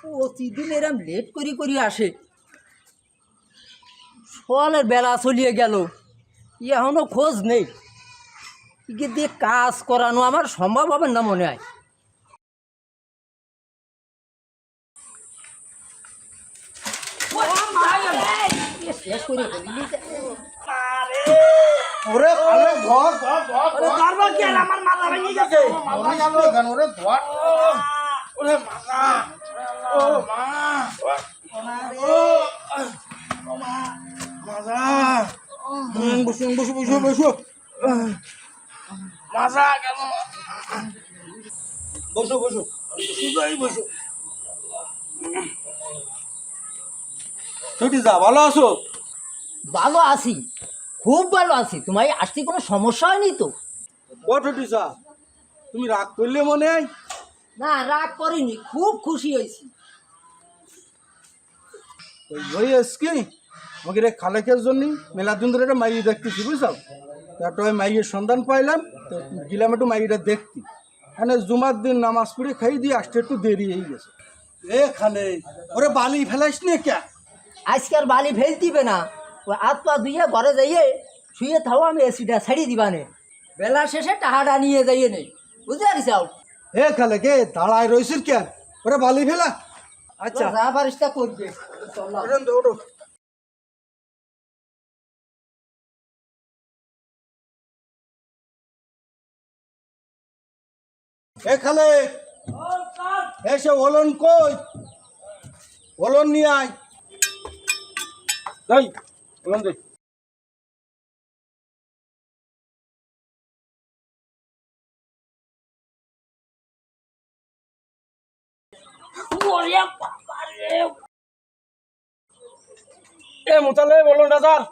প্রতিদিন এরম লেট করি করি আসে। সকালের বেলা চলিয়ে গেল। এখনও খোঁজ নেই। দিয়ে কাজ করানো আমার সম্ভব হবে না মনে হয়। ওরে ধর। ধর ধর ওরে ধরবো কি আমার মাথা ভেঙে গেছে? ওরে গেল ওরে ধর ওরে মাথা। ছুটি যা ভালো আছো ভালো আছি খুব ভালো আছি। তোমার আসতে কোনো সমস্যা হয়নি তো? ও ছুটিসা তুমি রাগ করলে মনে হয় না রাগ করিনি খুব খুশি হয়েছি। ওই এসকি আমাকে রে খালেকের জন্য মেলা দিন ধরে একটা মাইয়ে দেখতেছি বুঝছ? একটা মাইয়ের সন্ধান পাইলাম তো গেলাম একটু মাইয়েটা দেখতি। মানে জুমার দিন নামাজ পড়ে খাই দিয়ে আসতে একটু দেরি হয়ে গেছে। এ খালে ওরে বালি ফেলাইস নি কে? আজকাল বালি ফেল দিবে না। ওই হাত পা ধুইয়ে ঘরে যাইয়ে শুয়ে থাও আমি এসিটা ছাড়িয়ে দিবানে। বেলা শেষে টাহাটা নিয়ে যাইয়ে নেই বুঝতে পারিস এ খালে কে দাঁড়ায় রয়েছিস কেন ওরে বালি ফেলা। আচ্ছা। যা পারিস তা করবে। এ খালে এসে ওলন কই? ওলন নিয়ে আয়। ওলন দে। এ মোতালে বলুন দাদার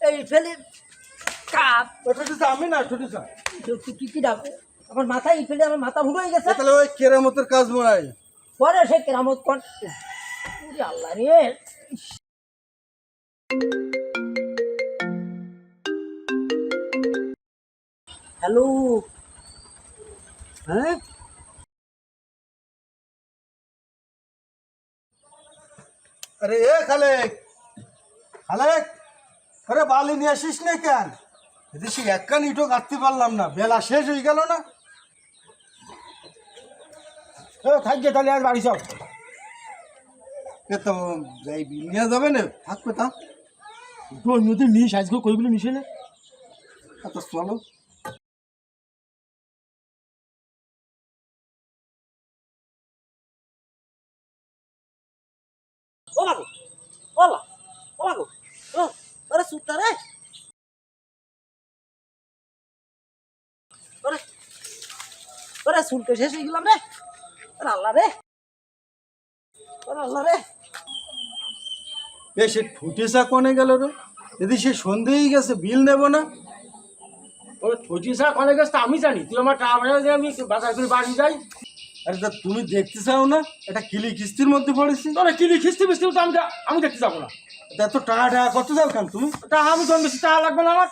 এই ফেলে। কাপ। আমি না ছুটি স্যার কি কি কি ডাকে আমার মাথায় ফেলে আমার মাথা ভুল গেছে। তাহলে ওই কেরামতের কাজ মনে হয়। পরে সে কেরামত কর। আল্লাহ রে। হ্যালো। হ্যাঁ? আরে এ খালে খালে আরে বালি নিয়ে আসিস না কেন? এদেশে একখান ইটো কাটতে পারলাম না বেলা শেষ হয়ে গেল না। থাকবে তাহলে আজ বাড়ি সব এ তো যাই বিল নিয়ে যাবে না থাকবে তা তো নদী নিস আজকে কইগুলো নিসে না? এত চলো। ওরে ওরে ওরে ওরে ওরে এ সে ঠুটিসা কনে গেল রে? যদি সে সন্ধেই গেছে, বিল নেব না? ওই ছোটি সা কনে গেছে আমি জানি। তুই আমার টাকা আমি বাজার করে বাড়ি যাই। আরে তা তুমি দেখতে চাও না? এটা কিলি কিস্তির মধ্যে পড়েছি। তোরা কিলি কিস্তি মিস্তি তো আমি আমি দেখতে যাব না। তা এত টাকা টাকা কত যাও কেন তুমি? তা আমি তো বেশি টাকা লাগবে না আমার।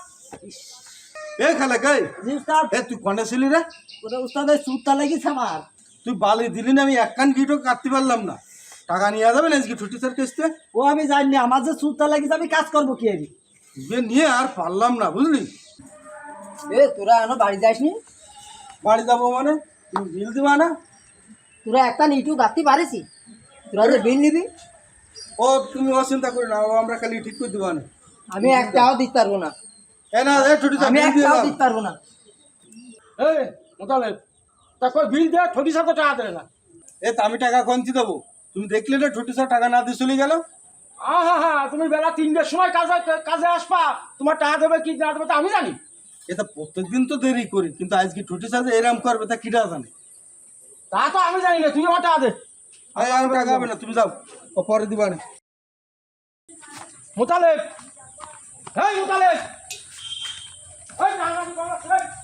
এ খালে গাই উস্তাদ এ তুই কনে ছিলি রে? ওরে উস্তাদের সুতা লেগেছে আমার। তুই বালি দিলি না আমি এক কান গিটও কাটতে পারলাম না। টাকা নিয়ে যাবে না আজকে ছুটি স্যার কিস্তে ও আমি জানি না আমার যে সুতা লেগেছে আমি কাজ করব কি আমি যে নিয়ে আর পারলাম না বুঝলি? এ তোরা এখনও বাড়ি যাসনি বাড়ি যাব মানে? তুমি বিল দিবা না? তোরা একটা নিটু গাঁথতে পারিসি তোরা যে বিল নিবি? ও তুমি অচিন্তা করি না ও আমরা খালি ঠিক করে দিবা না আমি একটাও দিতে পারব না। এ না এ ছুটি আমি একটাও দিতে পারব না। এই মোতালে তা কই বিল দে ছোটি সা তো টাকা দেয় না। এ তা আমি টাকা কমতি দেবো? তুমি দেখলে না ছুটি স্যার টাকা না দিয়ে চলে গেল? হ্যাঁ হ্যাঁ তুমি বেলা তিনটের সময় কাজে কাজে আসবা তোমার টাকা দেবে কি না দেবে তা আমি জানি। এটা প্রত্যেকদিন তো দেরি করি কিন্তু আজকে ছুটি যে এরম করবে তা কিটা জানে? তা তো আমি জানি না তুমি টাকা দে। আরে আর টাকা হবে না তুমি যাও। ও পরে দিবা না। মোতালেব। এই মোতালে এই টাকা দিবা না, এই।